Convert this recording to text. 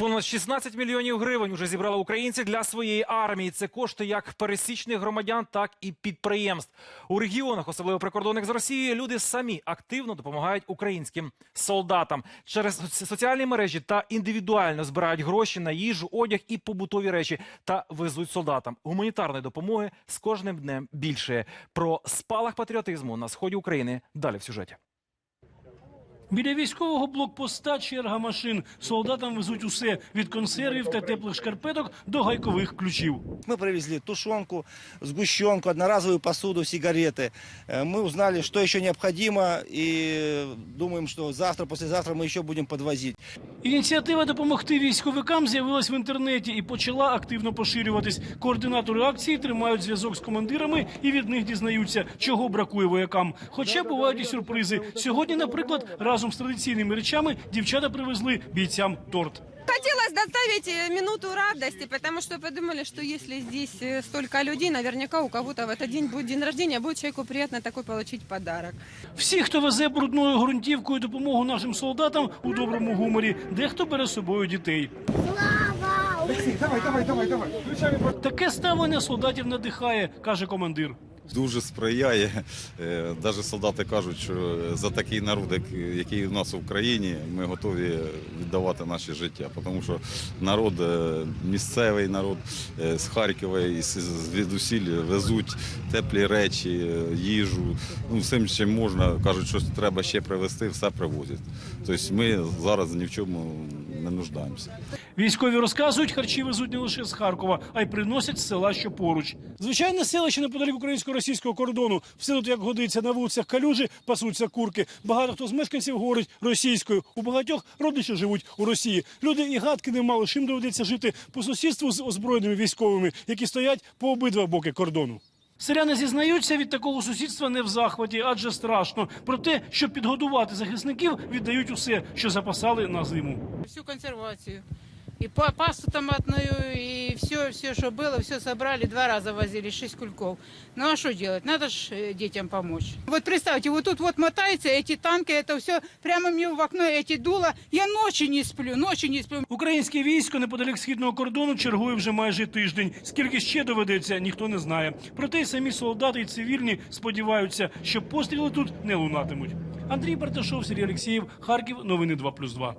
Понад 16 мільйонів гривень уже зібрали українці для своєї армії. Це кошти як пересічних громадян, так і підприємств. У регіонах, особливо прикордонних з Росією, люди самі активно допомагають українським солдатам через соціальні мережі та індивідуально збирають гроші на їжу, одяг і побутові речі та везуть солдатам. Гуманітарної допомоги з кожним днем більше. Про спалах патріотизму на сході України далі в сюжеті. Біля військового блокпоста черга машин. Солдатам везуть усе від консервів та теплих шкарпеток до гайкових ключів. Мы привезли тушенку, сгущенку, одноразовую посуду, сигареты. Э, Мы узнали, что еще необходимо, и думаем, что завтра, послезавтра мы еще будем подвозить. Ініціатива допомогти військовикам з'явилась в інтернеті і почала активно поширюватись. Координатори акції тримають зв'язок з командирами і від них дізнаються, чого бракує воякам. Хоча бувають і сюрпризи. Сьогодні, наприклад, разом з традиційними речами дівчата привезли бійцям торт. Хотелось доставить э, минуту радости, потому что подумали, что если здесь э, столько людей, наверняка у кого-то в этот день будет день рождения, будет человеку приятно такой получить подарок. Всі, хто везе брудною ґрунтівкою допомогу нашим солдатам у доброму гуморі, дехто бере з собою дітей. Таке ставлення солдатів надихає, каже командир. Дуже сприяє. Навіть солдати кажуть, що за такий народ, який у нас в Україні, ми готові віддавати наше життя. Тому що народ, е, місцевий народ е, з Харкова і звідусіль везуть теплі речі, е, їжу. Ну, всім, чим можна, кажуть, що треба ще привезти, все привозять. Тобто ми зараз ні в чому не нуждаємося. Військові розказують, харчі везуть не лише з Харкова, а й приносять з села, що поруч. Звичайне селище неподалік українсько-російського кордону. Все тут як годиться на вулицях калюжі, пасуться курки. Багато хто з мешканців говорить російською. У багатьох родичі живуть у Росії. Люди і гадки не мали, чим доведеться жити по сусідству з озброєними військовими, які стоять по обидва боки кордону. Селяни зізнаються, від такого сусідства не в захваті, адже страшно. Про те, щоб підгодувати захисників, віддають усе, що запасали на зиму. всю консервацию. И па- пасту томатную, и все, все, что было, все собрали, два раза возили, шесть кульков. Ну а что делать? Надо же э, детям помочь. Вот представьте, вот тут вот мотаются эти танки, это все прямо мне в окно, эти дула. Я ночи не сплю, ночи не сплю. Українське військо неподалік східного кордону чергує вже майже тиждень. Скільки ще доведеться, ніхто не знає. Проте й самі солдати і цивільні сподіваються, що постріли тут не лунатимуть. Андрій Барташов, Сергій Олексієв, Харків. Новини 2+,2.